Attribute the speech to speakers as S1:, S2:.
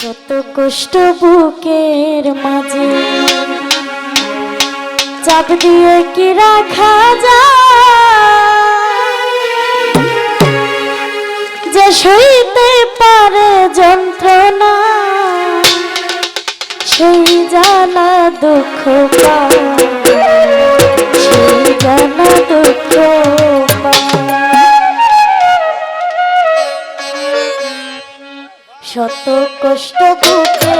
S1: শত কষ্ট বুকের মাঝে। চাপ দিয়ে কি রাখা যায়? যে সইতে পারে যন্ত্রণা, সেই জানা দুঃখ শত কষ্ট মাঝে